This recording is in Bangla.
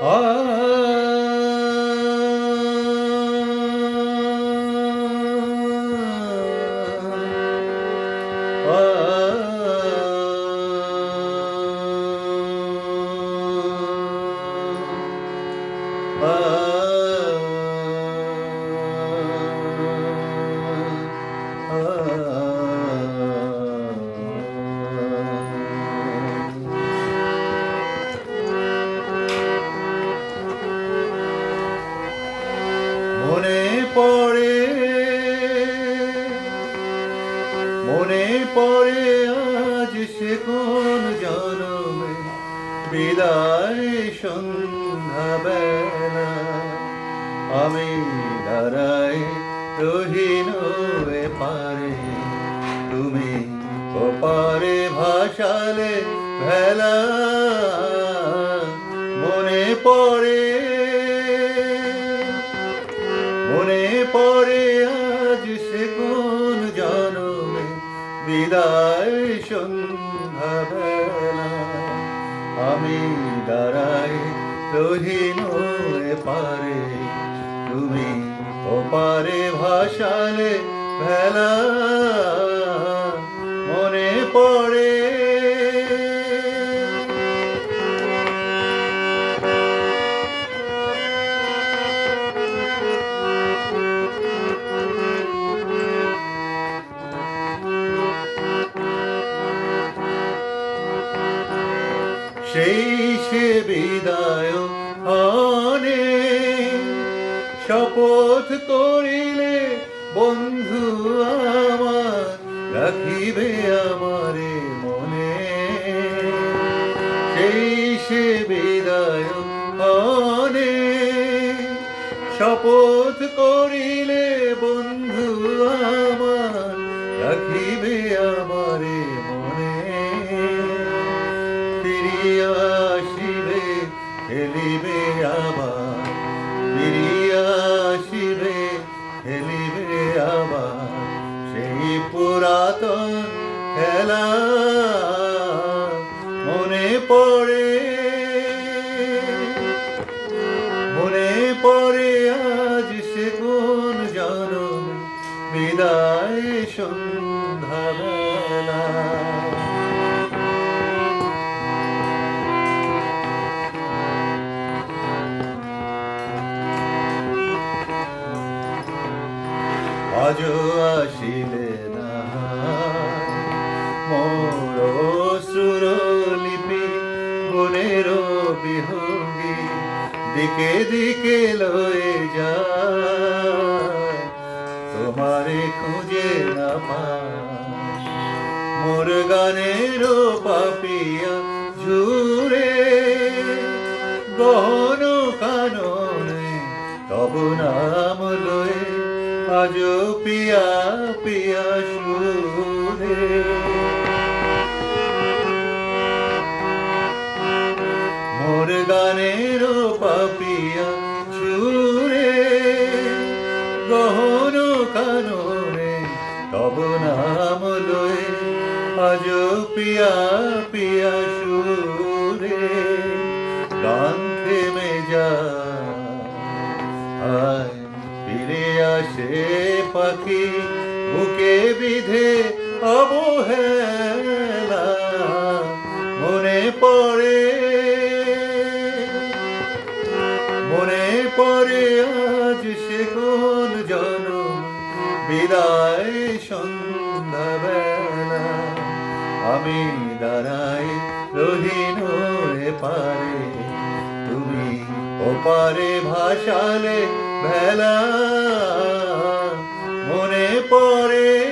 মনে মনে পড়ে আজ সে কোন জনমে। বিদায় সন্ধ্যা বেলা। আমি দাঁড়াই রহিন পারে। তুমি ওপারে ভাসালে ভেলা। মনে পড়ে মনে পড়ে বিদায় সন্ধ্যাবেলা আমি দাঁড়াই রহিন পারে। তুমি ওপারে ভাসালে ভেলা সেই সে বিদায় হনে শপথ করিলে বন্ধু আমার রাখিবে আমারে খেলিবে আবার। ফিরিয়া আসিবে খেলিবে আবার। সেই খেলা মনে পড়ে মনে পড়ে আজ সে কোন জনম। বিদায় সন্ধ্যাবেলা আজও আসিলে না। মোর সুরলিপি গুণের বিহঙ্গি, দিকে দিকে লয়ে যায়। তোমারে খুঁজে না মোর গানের পাপিয়া ঝুরে আজ পিয়া পিয়া সুরে। মোর গানের পাপিয়া সুরে। গহন কাননে তব নাম লয়ে আজ পিয়া পিয়া সুরে। গান ফিরে আসে পাখি, বুকে বিধে, অবহেলা মনে পড়ে। মনে পড়ে আজ সে কোন জনম বিদায় সন্ধ্যাবেলা। আমি দাঁড়াই রহিন পারে ওপারে ভাসালে ভেলা মনে পড়ে